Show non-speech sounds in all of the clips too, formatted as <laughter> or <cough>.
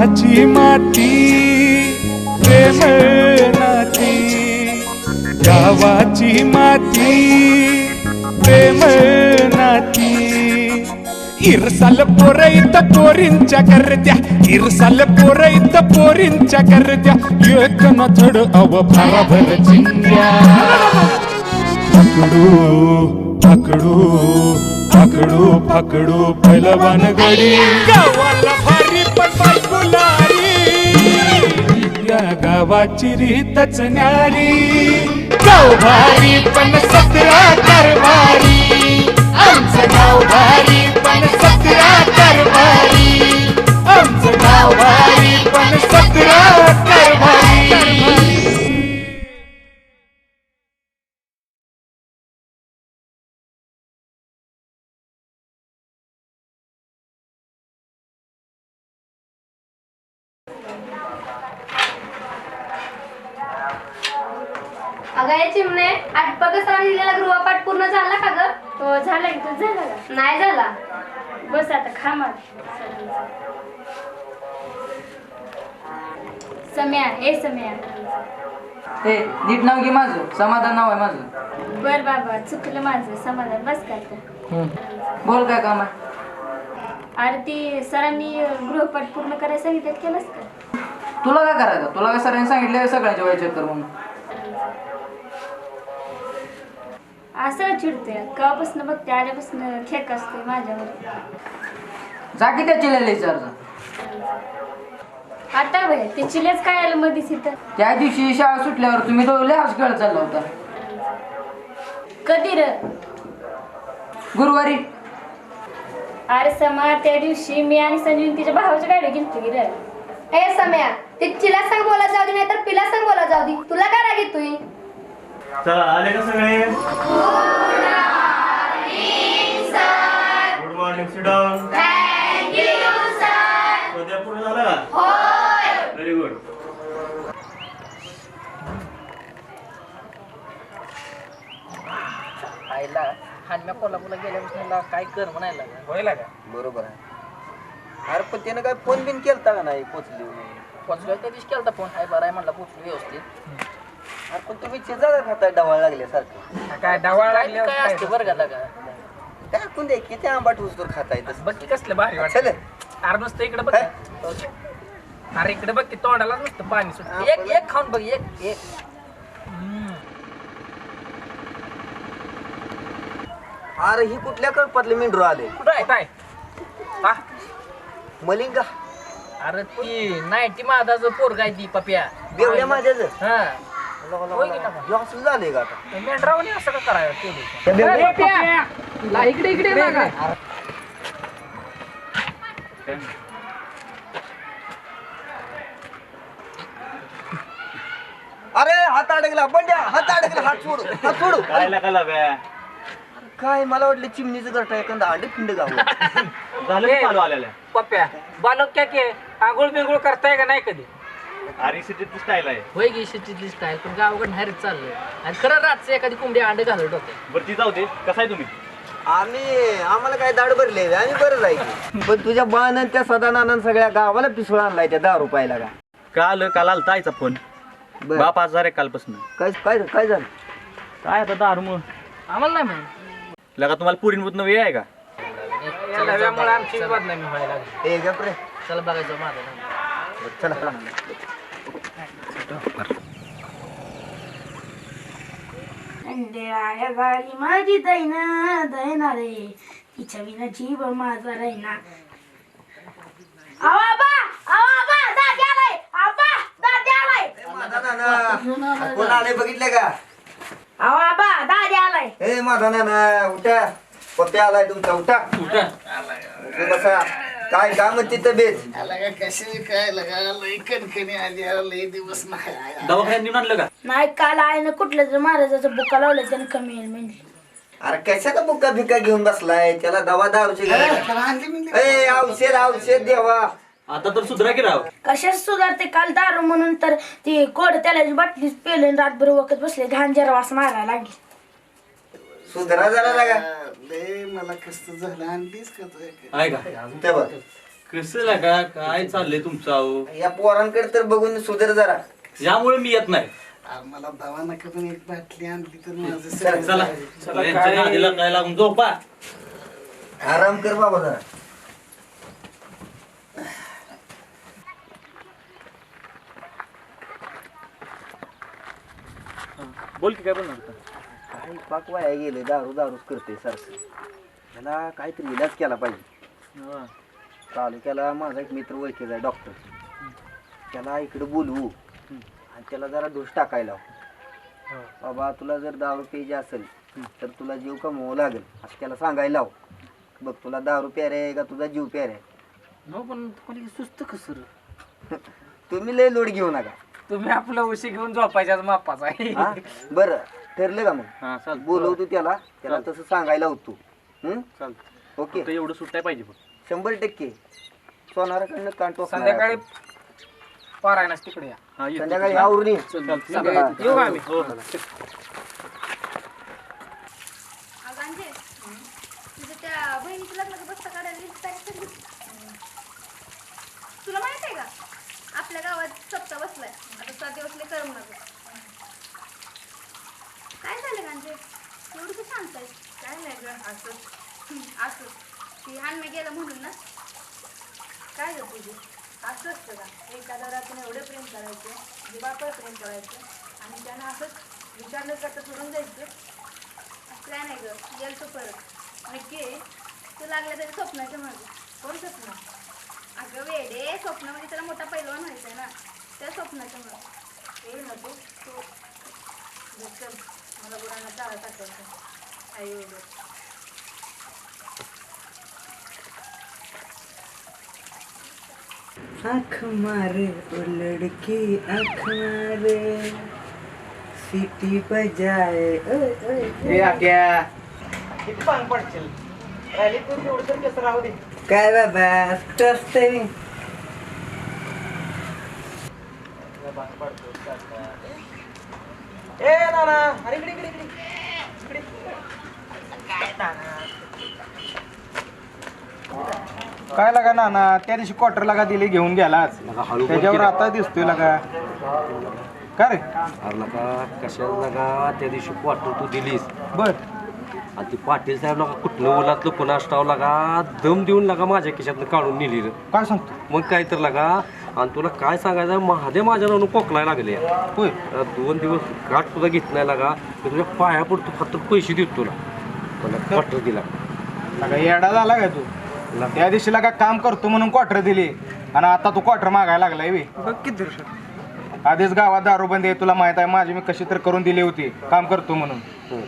गावाची माती प्रेम नाती गावाची माती प्रेम नाती इरसाल पोरईत पोरींच्या करत्या इरसाल पोरईत पोरींच्या करत्या एक न थोड अव भाराभर चिंग्या पकडू पकडू पकडू पकडू पैलवान गडी. गावाला भारी पण बायकुलारी या गावाची रीतच न्यारी. गाव भारी पण सतरा कारभारी आमचं गाव भारी पण सतरा कारभारी हो झालं की नाही झाला. बस आता खा मग. सम्या ए सम्या. ए नीट नाव घे माझं. समाधान नाव आहे माझं. बर बाबा चुकलं माझं. समाधान बस का आता? बोल काय काम आहे? अरे ती सरांनी गृहपाठ पूर्ण करायला सांगितलं केलंस का? तुला काय करायचं? तुला काय सरांनी सांगितलं सगळ्यांच्या वय चेक कर म्हणून? असं चिडते. केव्हापासून बघते आल्यापासून खेक असते माझ्यावर. जा की त्या चिलेले विचारचा आता बाई ते चिलेच काय आलं मधीच इथं? त्या दिवशी शाळा सुटल्यावर तुम्ही तो लय हाऊस खेळत चालला होता. कधी र? गुरुवारी. अरे समा त्या दिवशी मी आणि संजीवन तिच्या भावाच्या गाडी गेलतो की रे. ए सम्या ते चिला सांग बोला जाऊ दे नाही तर पिला सांग बोला जाऊ दे. तुला काय राग येतोय? चला आले का सगळे? हानम्या कोल्हापूरला गेल्यापासून काय कर म्हणायला व्हायला का? बरोबर आहे. अरे पण त्यानं काय फोन बिन केलता का नाही पोचली म्हणून? पोचलो त्या दिवशी केलता फोन हाय बरं आहे म्हणला पोचलो व्यवस्थित. अरे पण तुम्ही शेजार खाताय डवाळ लागल्यासारखं काय डावाळ काय लागल्यावर काय असते बरं का का काय? कोण दे किती आंबाट हुसतोर खाताय तसं बघ की कसलं भारी वाटत. चल अरे नुसतं इकडे बघ अरे इकडे बघ की तोंडाला नुसतं पाणी सुट एक एक खाऊन बघ एक एक. अरे ही कुठल्या कळपातले मेंढरू आले? कुठं आहे? हा? मलिंगा. अरे ती नाईन्टी माझाचं पोरगा आहे ती पप्या. बेवड्या माझ्याच? हा. होय की नाही? हे असं झालंय का आता? मेंढरावणी असं का करायला केलं इकडे अरे हात अडकला बंड्या हात अडकला हात सोडू हात सोडू. काय बॅ? काय मला वाटलं चिमणीचं गरटा एखादा अंडे पिंड गाव <laughs> झालं की चालू आलेल्या पप्या बालक क्या के आंघोळ बिंघोळ करताय का नाही कधी? स्टाईल आहे. होय की शेतीतली स्टाईल पण गावाकडे चाललंय. आणि खरं रातचं एखादी कोंबडी अंडे घालत होते. बरं ती जाऊ दे. कसं आहे तुम्ही? आम्ही आम्हाला काय दाड भरले आम्ही बरं जायचं. पण तुझ्या बाण त्या सदानानं सगळ्या गावाला पिसळ आणलाय त्या दहा रुपयाला का? काल काल आलता आईचा फोन. बर. बाप आजार आहे कालपासून. काय काय काय झालं? काय आता दारू मग? आम्हाला नाही माहिती. लगा तुम्हाला पुरींमधनं वेळ आहे का? नव्यामुळे आमची बदनामी व्हायला लागली. ए गप रे. चला बघायचं माझं चला चला. अंधेराया झाली माझी दैना दैना रे. तिच्या विना जीव माझा राहिना आलाय. आबा आलाय. कोण आले बघितले का? आवा आबा दादी आलाय. ए माझा नाना उठा. पप्प्या आलाय तुमचा उठा. उठा. बसा. काय काय म्हणते तब्येत दवाखान्यात नेऊन आणलं का? नाही काल आईनं कुठलं तर महाराजाचं बुका लावलं त्यानं कमी येईल म्हणजे अरे कशाला बुक्का भिक्का घेऊन बसलाय? त्याला दवा दारूची गरज आहे. ए औषध औषध देवा. आता तर सुधरा की राव. कशाच सुधारते? काल दारू म्हणून तर ती कोड त्याला बाटलीच पेले रातभर वखत बसले. घाण जरा वास मारायला लागली. सुधरा जरा लागा लय मला कष्ट झालं. का तू आहे का? ते बघ. कसं लागा काय चाललंय तुमचं अहो? या पोरांकडे तर बघून सुधर जरा. यामुळे मी येत नाही. मला भावानं पण एक बाटली आणली तर माझं चला, चला चला यांच्या नादीला काय लागून झोपा. आराम कर बाबा जरा. बोल की काय बोलणार होता? काही पाक वाया गेले दारू दारूच करते सारखं. त्याला काहीतरी इलाज केला पाहिजे. हा. तालुक्याला माझा एक मित्र ओळखीचा आहे डॉक्टर त्याला इकडे बोलवू. आणि त्याला जरा दोष टाकायला लावू. बाबा तुला जर दारू प्यायची असेल तर तुला जीव कमवावं लागेल. असं त्याला सांगायला लाव. बघ तुला दारू प्यारे आहे का तुझा जीव प्यारे आहे? हो पण कोणी सुस्त कसर <laughs> तुम्ही लय लोड घेऊ नका. तुम्ही आपलं उशी घेऊन झोपायच्या मापाचा आहे. हा? बरं. ठरलं का मग? हा चालतं बोलवतो त्याला. त्याला तसं सांगायला होतो. हं? चालतं ओके. फक्त एवढं सुट्टाय पाहिजे फक्त. शंभर टक्के. सोनाराकडनं कांटो संध्याकाळी पारायणाच तिकडे या. हा येतो. संध्याकाळी आवरून ये. संध्याकाळी येऊ का आम्ही? हो. अगांजे तुझ्या त्या बहिणीचं लग्नाचं बस्ता काढायला? लिस्ट तारीख ठरली. तुला माहीत आहे का? आपल्या गावात सप्ताह बसलाय. सात दिवस लय करमणार काय झालं गांजे एवढं तू आहे काय नाही ग असं असं ती हानमे गेलं म्हणून ना? काय ग तुझी? असं असतं का? एखाद्या रातून एवढं प्रेम करायचं जीवापर प्रेम करायचं आणि त्यानं असंच विचारलं करता सोडून जायचं काय नाही ग गेल तो परत. नक्की. तू लागलं तरी स्वप्नाच्या मागे. कोण स्वप्न? अगं वेडे स्वप्नामध्ये त्याला मोठा पैलवान व्हायचा आहे ना. त्या स्वप्नाच्या मागे हे नको तू चल मला गुरांना चारा टाकायचं. आई वगैरे आँख मारे ओ लड़की आँख मारे. सिटी बजाए ओए ओए किती पांग पडशील? राहिली तू तेवढं तर कसं राहू दे. काय बाबा असतंय. मी ए नाना. अरे इकडे इकडे इकडे. इकडे. काय नाना काय लागा ना ना त्या दिवशी क्वार्टर लागा दिली घेऊन गेलाच. त्याच्यावर आता दिसतोय लागा. का रे? अरे लका कशाला लगा? त्या दिवशी क्वार्टर तू दिलीस. बर. आणि ती पाटील साहेब लगा कुठलं उलातलं पुन्हा स्टाव लागा? दम देऊन लागा माझ्या खिशातनं काढून नेली रे. काय सांगतो? मग काय तर लागा आणि तुला काय सांगायचं महादे माझ्या नावून कोकलाय लागले. होय दोन दिवस गाठ सुद्धा घेत नाही लागा. मी तुझ्या पाया पडतो फक्त पैसे देतो तुला. मला क्वार्टर दिला. लागा येडा झाला काय तू? त्या दिवशी लागा काम करतो म्हणून क्वार्टर दिली? आणि आता तू क्वार्टर मागायला लागलाय बे. बघ किती आधीच गावात दारूबंदी आहे तुला माहीत आहे माझी मी कशी तर करून दिली होती काम करतो म्हणून. हं.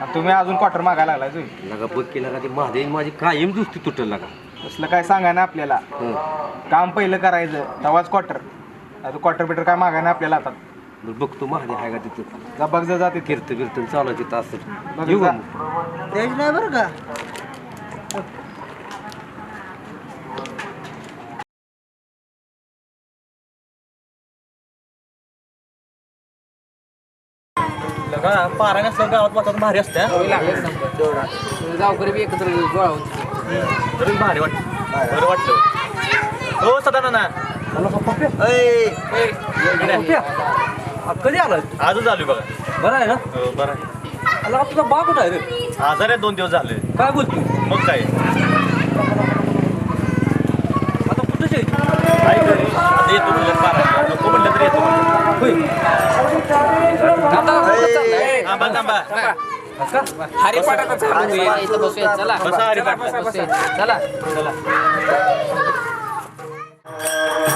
आणि तुम्ही अजून क्वार्टर मागायला लागलाय तुम्ही लगा बघ की लगा ती महादेवी माझी कायम दुसती तुटल लागा. असलं काय सांगा ना आपल्याला. काम पहिलं करायचं तेव्हाच क्वार्टर आता क्वार्टर बिटर काय मागाय ना आपल्याला आता. बरं बघतो महादेव आहे का तिथं. जा बघ जा जाते कीर्तन कीर्तन चालू आहे तिथं असं. बघ येऊ. का मग? नाही बरं का? लगा पारा नसल्या गावात वाटत भारी असत्या गावकरी बी एकत्र गोळा होते तरी भारी वाटत बरं वाटलं. हो सदा ना कधी आला आजच आलोय बघा. बरं आहे ना? हो, बरं आहे. आला तुझा बाग कुठं आहे रे? आजार आहे दोन दिवस झाले. काय बोलतो मग काय? आता कुठं आहे काय घरी आता येतो म्हणलं पारा नको म्हणलं तरी येतो थांबा. थांबा. हरिपाठाचा चालू आहे. इथं बसूया. चला. बसा हरिपाठ बसूया चला. Hare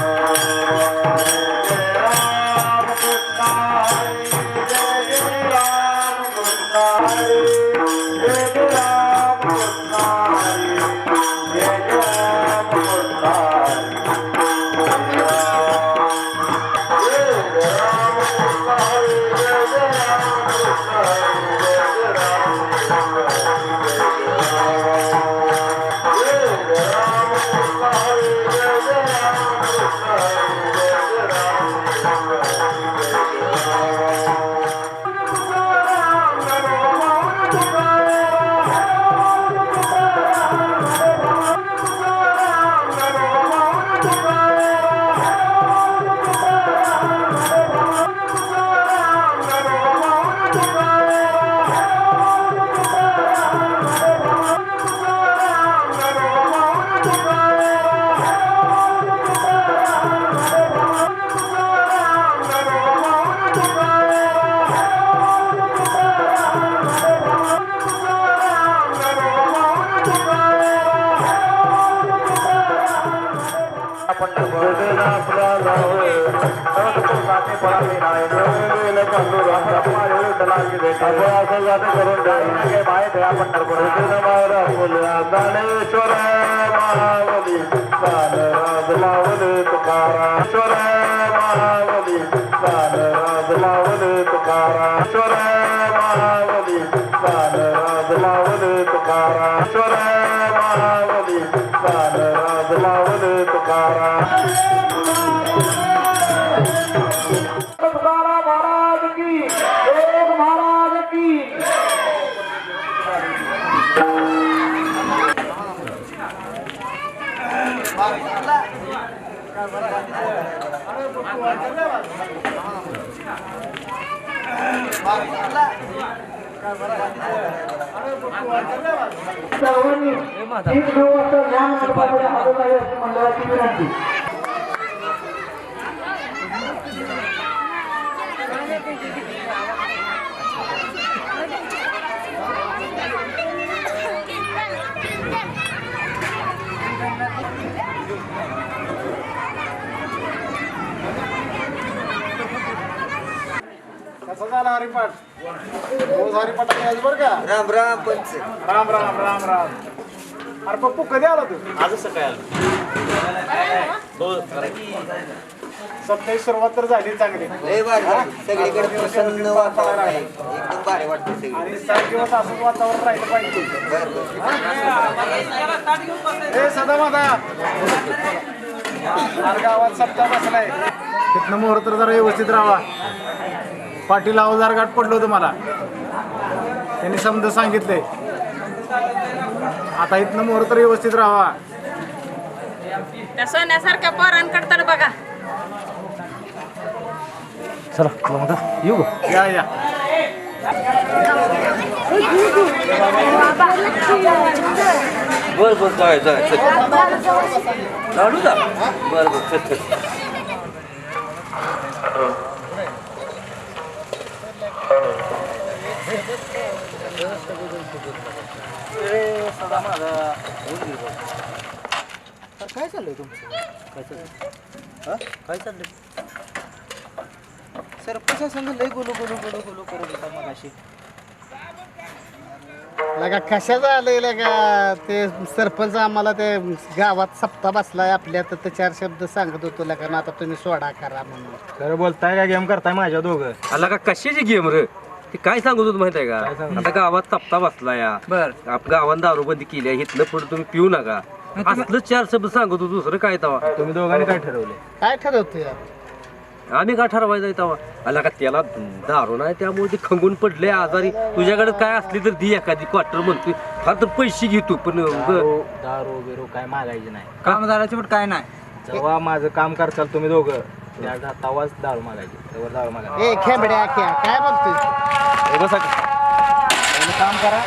ज्ञानेश्वर महावली काल राज लावले तुकाराश्वर महावली काल राज लावले तुकाराश्वर महावली काल राज लावले तुकाराश्वर महावली काल राज तुकारा सर्वांनी एक दोन वाजता ध्यान मंडळाची विनंती कसं झालं हरिपाठ. रोज हरिपाठ यायचं बरं का? राम राम पंच. राम राम राम राम. अरे पप्पू कधी आला तू? आज सकाळी आलो. सप्ताही सुरुवात तर झाली चांगली. लय भारी झाली. सगळीकडे प्रसन्न वातावरण आहे. एकदम भारी वाटतं सगळी आणि सात दिवस असंच वातावरण राहिलं पाहिजे. हे? सदा माता अरे गावात सप्ताह बसलाय. तिथनं मोहर तर जरा व्यवस्थित राहा पाटील अवजार गाठ पडलं होतं मला. त्यांनी समजा सांगितलंय आता इथनं मोहर तर व्यवस्थित राहा त्या सोन्यासारख्या पोरांकडे तर बघा. चला मग येऊ? या या. बर बर जाय जाय चल. लाडू का बर बर चल काय चाललंय तुमचं काय चाललंय हा? काय चाललंय सरपंच संग लय गोलू गोलू गोलू गोलू करत होता मगाशी लगा कशाचं आलंय लगा ते सरपंच आम्हाला ते गावात सप्ताह बसलाय आपल्या तर ते चार शब्द सांगत होतो ना आता तुम्ही सोडा करा म्हणून. खरं बोलताय का? गेम करताय माझ्या दोघं. आला का कशाची गेम रे? ते काय सांगत होत माहीत आहे का आता गावात सप्ताह बसला या. बर. आप गावात दारूबंदी केली आहे इथलं पुढे तुम्ही पिऊ नका. असलं चार शब्द सांगत होतो दुसरं काय तवा? तुम्ही दोघांनी काय ठरवले काय ठरवतो यार आम्ही का ठरवायचं तवा आला का त्याला दारू नाही त्यामुळे ते खंगून पडले आजारी. तुझ्याकडे काय असली तर दी एखादी क्वार्टर म्हणतोय. फार तर पैसे घेतो पण दारू बिरू काय मागायचे नाही. कामदाराची पण काय नाही. जेव्हा माझं काम करताल तुम्ही दोघं त्या तवाच दारू मागायची. तेव्हा दारू मागायची. ए खेबड्या क्या काय बोलतोय बसा काम करा.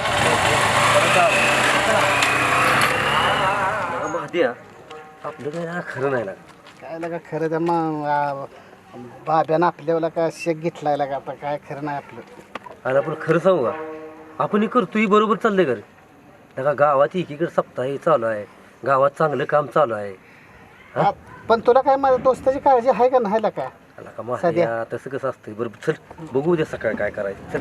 महाद्या आपलं काय ना खरं नाही लागत. काय लगा खरं त्या मग बाब्यानं आपल्याला काय शेक घेतलाय लगा आता? काय खरं नाही आपलं. आणि आपण खरं सांगू का? आपण हे करतोय बरोबर चाललंय का रे? नका गावात एकीकडे सप्ताह चालू आहे. गावात चांगलं काम चालू आहे. हा, पण तुला काय माझ्या दोस्ताची काळजी आहे का? नाही आला का? तसं कसं असतंय. बरोबर चल बघू उद्या सकाळी काय करायचं. चल.